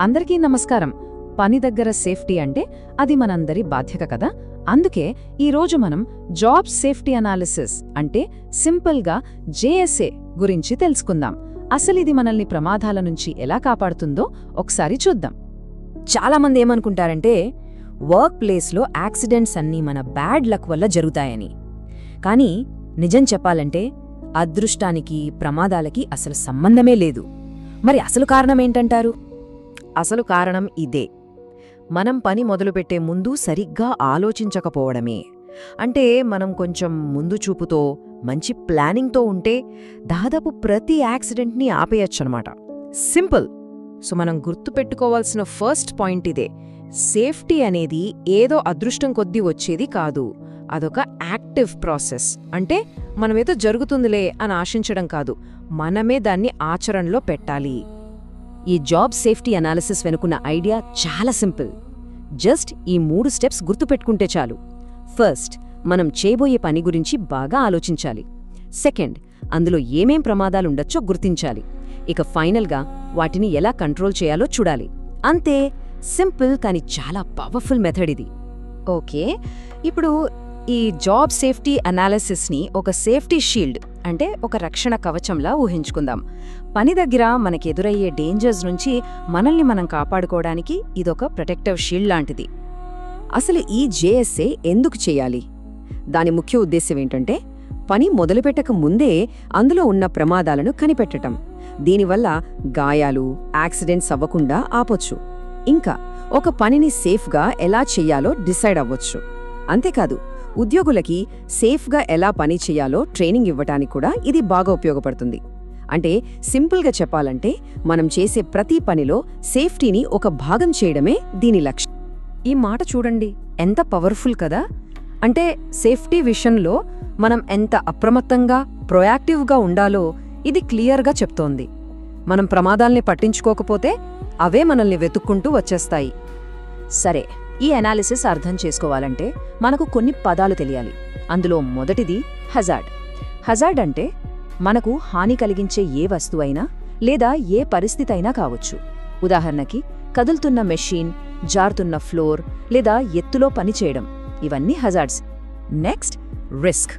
అందరికీ నమస్కారం. పని దగ్గర సేఫ్టీ అంటే అది మనందరి బాధ్యత కదా? అందుకే ఈరోజు మనం జాబ్ సేఫ్టీ అనాలిసిస్ అంటే సింపుల్గా జేఎస్ఏ గురించి తెలుసుకుందాం. అసలు ఇది మనల్ని ప్రమాదాల నుంచి ఎలా కాపాడుతుందో ఒకసారి చూద్దాం. చాలామంది ఏమనుకుంటారంటే వర్క్ ప్లేస్లో యాక్సిడెంట్స్ అన్నీ మన బ్యాడ్ లక్ వల్ల జరుగుతాయని. కానీ నిజం చెప్పాలంటే అదృష్టానికి ప్రమాదాలకి అసలు సంబంధమే లేదు. మరి అసలు కారణమేంటంటారు అసలు కారణం ఇదే. మనం పని మొదలుపెట్టే ముందు సరిగ్గా ఆలోచించకపోవడమే. అంటే మనం కొంచెం ముందు చూపుతో మంచి ప్లానింగ్తో ఉంటే దాదాపు ప్రతి యాక్సిడెంట్ని ఆపేయచ్చనమాట. సింపుల్. సో మనం గుర్తుపెట్టుకోవాల్సిన ఫస్ట్ పాయింట్ ఇదే. సేఫ్టీ అనేది ఏదో అదృష్టం కొద్దీ వచ్చేది కాదు. అదొక యాక్టివ్ ప్రాసెస్. అంటే మనమేదో జరుగుతుందిలే అని ఆశించడం కాదు. మనమే దాన్ని ఆచరణలో పెట్టాలి. ఈ జాబ్ సేఫ్టీ అనాలిసిస్ వెనుకున్న ఐడియా చాలా సింపుల్. జస్ట్ ఈ మూడు స్టెప్స్ గుర్తుపెట్టుకుంటే చాలు. ఫస్ట్ మనం చేయబోయే పని గురించి బాగా ఆలోచించాలి. సెకండ్ అందులో ఏమేం ప్రమాదాలుండొచ్చో గుర్తించాలి. ఇక ఫైనల్గా వాటిని ఎలా కంట్రోల్ చేయాలో చూడాలి. అంతే. సింపుల్ కానీ చాలా పవర్ఫుల్ మెథడ్ ఇది. ఓకే. ఇప్పుడు ఈ జాబ్ సేఫ్టీ అనాలిసిస్ని ఒక సేఫ్టీ షీల్డ్ అంటే ఒక రక్షణ కవచంలా ఊహించుకుందాం. పని దగ్గర మనకి ఎదురయ్యే డేంజర్స్ నుంచి మనల్ని మనం కాపాడుకోవడానికి ఇదొక ప్రొటెక్టివ్ షీల్డ్ లాంటిది. అసలు ఈ జేఎస్ఏ ఎందుకు చేయాలి? దాని ముఖ్య ఉద్దేశం ఏంటంటే పని మొదలుపెట్టక ముందే అందులో ఉన్న ప్రమాదాలను కనిపెట్టటం. దీనివల్ల గాయాలు యాక్సిడెంట్స్ అవ్వకుండా ఆపొచ్చు. ఇంకా ఒక పనిని సేఫ్గా ఎలా చెయ్యాలో డిసైడ్ అవ్వచ్చు. అంతేకాదు ఉద్యోగులకి సేఫ్గా ఎలా పని చేయాలో ట్రైనింగ్ ఇవ్వటానికి కూడా ఇది బాగా ఉపయోగపడుతుంది. అంటే సింపుల్గా చెప్పాలంటే మనం చేసే ప్రతి పనిలో సేఫ్టీని ఒక భాగం చేయడమే దీని లక్ష్యం. ఈ మాట చూడండి ఎంత పవర్ఫుల్ కదా! అంటే సేఫ్టీ విషయంలో మనం ఎంత అప్రమత్తంగా ప్రొయాక్టివ్గా ఉండాలో ఇది క్లియర్గా చెప్తోంది. మనం ప్రమాదాల్ని పట్టించుకోకపోతే అవే మనల్ని వెతుక్కుంటూ వచ్చేస్తాయి. సరే ఈ అనాలిసిస్ అర్థం చేసుకోవాలంటే మనకు కొన్ని పదాలు తెలియాలి. అందులో మొదటిది హజార్డ్ హజార్డ్ అంటే మనకు హాని కలిగించే ఏ వస్తువైనా లేదా ఏ పరిస్థితి అయినా కావచ్చు. ఉదాహరణకి కదులుతున్న మెషీన్ జారుతున్న ఫ్లోర్ లేదా ఎత్తులో పనిచేయడం ఇవన్నీ హజార్డ్స్ నెక్స్ట్ రిస్క్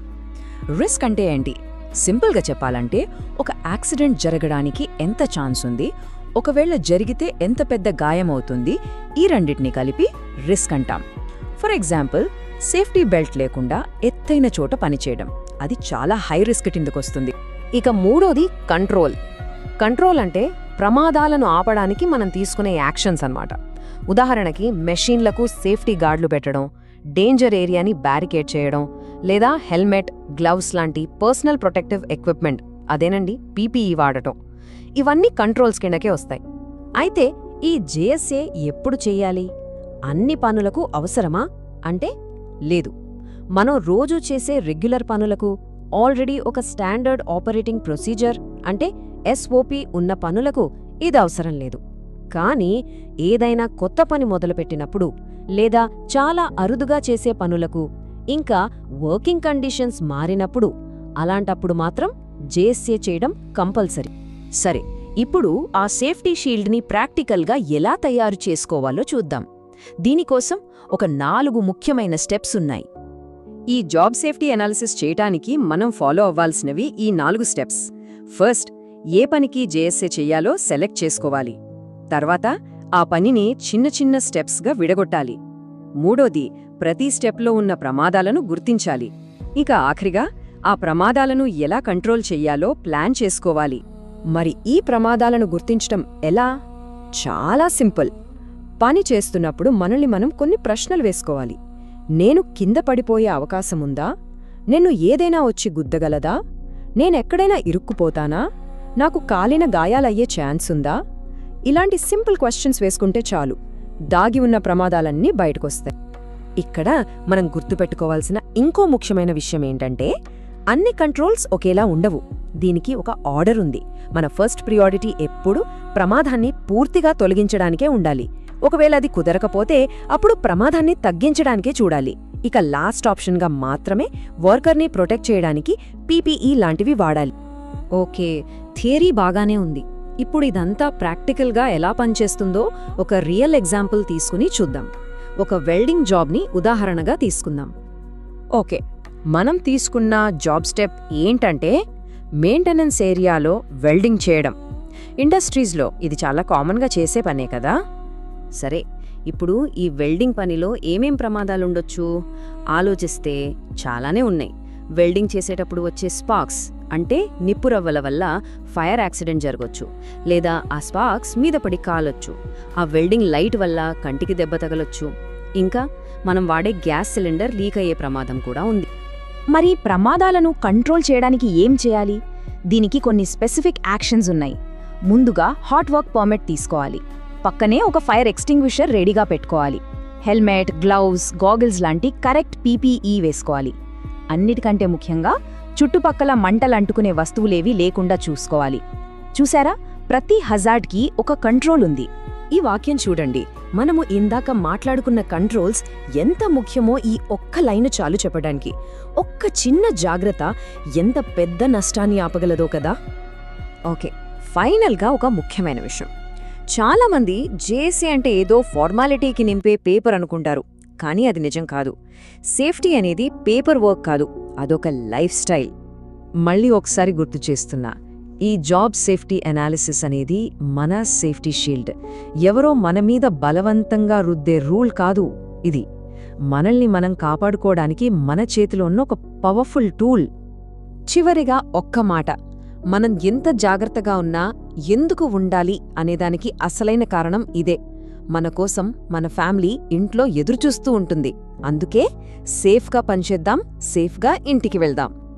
రిస్క్ అంటే ఏంటి? సింపుల్గా చెప్పాలంటే ఒక యాక్సిడెంట్ జరగడానికి ఎంత ఛాన్స్ ఉంది? ఒకవేళ జరిగితే ఎంత పెద్ద గాయమవుతుంది? ఈ రెండింటిని కలిపి రిస్క్ అంటాం. ఫర్ ఎగ్జాంపుల్ సేఫ్టీ బెల్ట్ లేకుండా ఎత్తైన చోట పనిచేయడం అది చాలా హై రిస్క్ కిందకొస్తుంది. ఇక మూడోది కంట్రోల్. కంట్రోల్ అంటే ప్రమాదాలను ఆపడానికి మనం తీసుకునే యాక్షన్స్ అన్నమాట. ఉదాహరణకి మెషీన్లకు సేఫ్టీ గార్డులు పెట్టడం డేంజర్ ఏరియాని బ్యారికేడ్ చేయడం లేదా హెల్మెట్ గ్లవ్స్ లాంటి పర్సనల్ ప్రొటెక్టివ్ ఎక్విప్మెంట్ అదేనండి పీపీఈ వాడటం. ఇవన్నీ కంట్రోల్స్ కిందకే వస్తాయి. అయితే ఈ జేఎస్ఏ ఎప్పుడు చెయ్యాలి అన్ని పనులకు అవసరమా? అంటే లేదు. మనం రోజూ చేసే రెగ్యులర్ పనులకు ఆల్రెడీ ఒక స్టాండర్డ్ ఆపరేటింగ్ ప్రొసీజర్ అంటే ఎస్ఓపి ఉన్న పనులకు ఇది అవసరం లేదు. కానీ ఏదైనా కొత్త పని మొదలుపెట్టినప్పుడు లేదా చాలా అరుదుగా చేసే పనులకు ఇంకా వర్కింగ్ కండిషన్స్ మారినప్పుడు అలాంటప్పుడు మాత్రం జేఎస్ఏ చేయడం కంపల్సరీ. సరే ఇప్పుడు ఆ సేఫ్టీ షీల్డ్ని ప్రాక్టికల్గా ఎలా తయారు చేసుకోవాలో చూద్దాం. దీనికోసం ఒక నాలుగు ముఖ్యమైన స్టెప్స్ ఉన్నాయి. ఈ జాబ్ సేఫ్టీ అనాలిసిస్ చేయటానికి మనం ఫాలో అవ్వాల్సినవి ఈ నాలుగు స్టెప్స్. ఫస్ట్ ఏ పనికి జేఎస్ఏ చేయాలో సెలెక్ట్ చేసుకోవాలి. తర్వాత ఆ పనిని చిన్న చిన్న స్టెప్స్గా విడగొట్టాలి. మూడోది ప్రతి స్టెప్లో ఉన్న ప్రమాదాలను గుర్తించాలి. ఇక ఆఖరిగా ఆ ప్రమాదాలను ఎలా కంట్రోల్ చెయ్యాలో ప్లాన్ చేసుకోవాలి. మరి ఈ ప్రమాదాలను గుర్తించటం ఎలా? చాలా సింపుల్. పని చేస్తున్నప్పుడు మనల్ని మనం కొన్ని ప్రశ్నలు వేసుకోవాలి. నేను కింద పడిపోయే అవకాశముందా నిన్ను ఏదైనా వచ్చి గుద్దగలదా? నేనెక్కడైనా ఇరుక్కుపోతానా? నాకు కాలిన గాయాలయ్యే ఛాన్స్ ఉందా? ఇలాంటి సింపుల్ క్వశ్చన్స్ వేసుకుంటే చాలు. దాగి ఉన్న ప్రమాదాలన్నీ బయటకొస్తాయి. ఇక్కడ మనం గుర్తుపెట్టుకోవాల్సిన ఇంకో ముఖ్యమైన విషయం ఏంటంటే అన్ని కంట్రోల్స్ ఒకేలా ఉండవు. దీనికి ఒక ఆర్డర్ ఉంది. మన ఫస్ట్ ప్రియారిటీ ఎప్పుడు ప్రమాదాన్ని పూర్తిగా తొలగించడానికే ఉండాలి. ఒకవేళ అది కుదరకపోతే అప్పుడు ప్రమాదాన్ని తగ్గించడానికే చూడాలి. ఇక లాస్ట్ ఆప్షన్గా మాత్రమే వర్కర్ని ప్రొటెక్ట్ చేయడానికి పీపీఈ లాంటివి వాడాలి. ఓకే థియరీ బాగానే ఉంది. ఇప్పుడు ఇదంతా ప్రాక్టికల్గా ఎలా పనిచేస్తుందో ఒక రియల్ ఎగ్జాంపుల్ తీసుకుని చూద్దాం. ఒక వెల్డింగ్ జాబ్ని ఉదాహరణగా తీసుకుందాం. ఓకే. మనం తీసుకున్న జాబ్ స్టెప్ ఏంటంటే మెయింటెనెన్స్ ఏరియాలో వెల్డింగ్ చేయడం. ఇండస్ట్రీస్లో ఇది చాలా కామన్గా చేసే పనే కదా? సరే ఇప్పుడు ఈ వెల్డింగ్ పనిలో ఏమేం ప్రమాదాలుండొచ్చు ఆలోచిస్తే చాలానే ఉన్నాయి. వెల్డింగ్ చేసేటప్పుడు వచ్చే స్పార్క్స్ అంటే నిప్పురవ్వల వల్ల ఫైర్ యాక్సిడెంట్ జరగొచ్చు. లేదా ఆ స్పార్క్స్ మీద పడి కాలొచ్చు. ఆ వెల్డింగ్ లైట్ వల్ల కంటికి దెబ్బ తగలొచ్చు. ఇంకా మనం వాడే గ్యాస్ సిలిండర్ లీక్ అయ్యే ప్రమాదం కూడా ఉంది. మరి ప్రమాదాలను కంట్రోల్ చేయడానికి ఏం చేయాలి? దీనికి కొన్ని స్పెసిఫిక్ యాక్షన్స్ ఉన్నాయి. ముందుగా హాట్ వర్క్ పర్మిట్ తీసుకోవాలి. పక్కనే ఒక ఫైర్ ఎక్స్టింగ్విషర్ రెడీగా పెట్టుకోవాలి. హెల్మెట్ గ్లౌస్ గాగిల్స్ లాంటి కరెక్ట్ పీపీఈ వేసుకోవాలి. అన్నిటికంటే ముఖ్యంగా చుట్టుపక్కల మంటలు అంటుకునే వస్తువులేవి లేకుండా చూసుకోవాలి. చూసారా? ప్రతి హజార్డ్కి ఒక కంట్రోల్ ఉంది. ఈ వాక్యం చూడండి. మనము ఇందాక మాట్లాడుకున్న కంట్రోల్స్ ఎంత ముఖ్యమో ఈ ఒక్క లైన్ చాలు చెప్పడానికి. ఒక్క చిన్న జాగ్రత్త ఎంత పెద్ద నష్టాన్ని ఆపగలదో కదా? ఓకే ఫైనల్గా ఒక ముఖ్యమైన విషయం. చాలామంది జేఏసీ అంటే ఏదో ఫార్మాలిటీకి నింపే పేపర్ అనుకుంటారు కానీ అది నిజం కాదు. సేఫ్టీ అనేది పేపర్ వర్క్ కాదు అదొక లైఫ్ స్టైల్. మళ్ళీ ఒకసారి గుర్తు చేస్తున్నా. ఈ జాబ్ సేఫ్టీ అనాలిసిస్ అనేది మన సేఫ్టీ షీల్డ్. ఎవరో మన మీద బలవంతంగా రుద్దే రూల్ కాదు ఇది. మనల్ని మనం కాపాడుకోవడానికి మన చేతిలో ఉన్న ఒక పవర్ఫుల్ టూల్. చివరిగా ఒక్క మాట. మనం ఎంత జాగ్రత్తగా ఉన్నా ఎందుకు ఉండాలి అనేదానికి అసలైన కారణం ఇదే. మన కోసం మన ఫ్యామిలీ ఇంట్లో ఎదురుచూస్తూ ఉంటుంది. అందుకే సేఫ్గా పనిచేద్దాం సేఫ్గా ఇంటికి వెళ్దాం.